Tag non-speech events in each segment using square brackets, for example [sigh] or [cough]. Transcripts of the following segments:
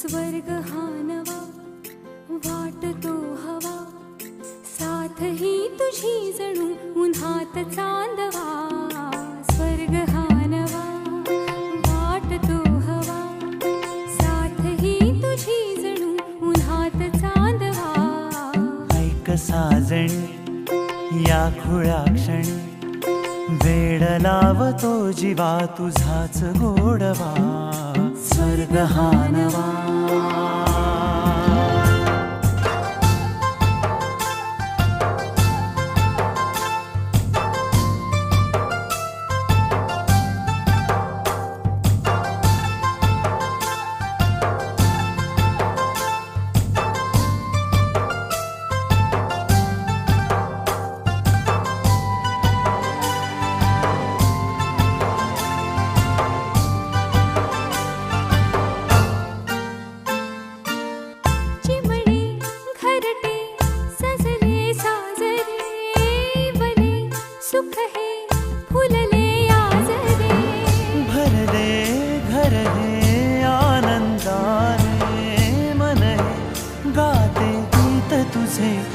स्वर्ग हा नवा वाटतो हवा. साथ ही तुझी जणू उन्हात चांदवा. स्वर्ग हा नवा वाटतो हवा. साथ ही तुझी जणू उन्हात चांदवा. ऐक साजण या खुळा क्षण. वेळ लावतो जीवा तुझाच गोडवा. स्वर्ग हा नवा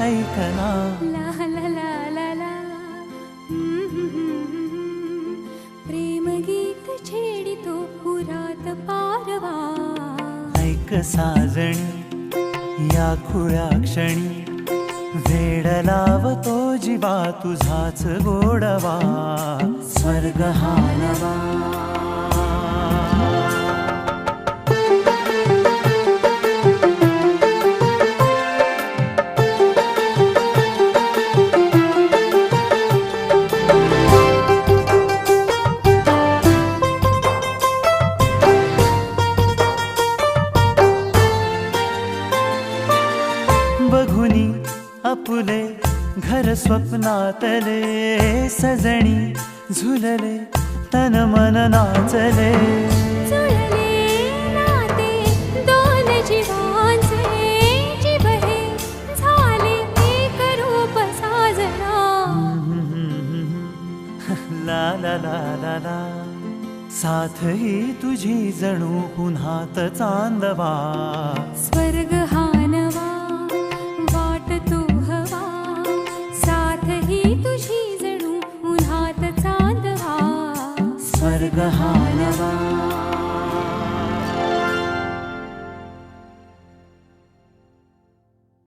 तुझे ऐकना. ला ला ला ला ला. प्रेम गीत छेडितो पुरात पारवा. ऐक साजणी या खुळ्या क्षणी. वेळ लावतो जीवा तुझाच गोडवा. स्वर्ग हा नवा बघुनी अपुले घर स्वप्नातले सजणी झुलले तन मन नाचले. [laughs] ला ला ला ला ला. साथ ही तुझी जणू पुन्हात चांदवा. स्वर्ग हा जणू उन्हात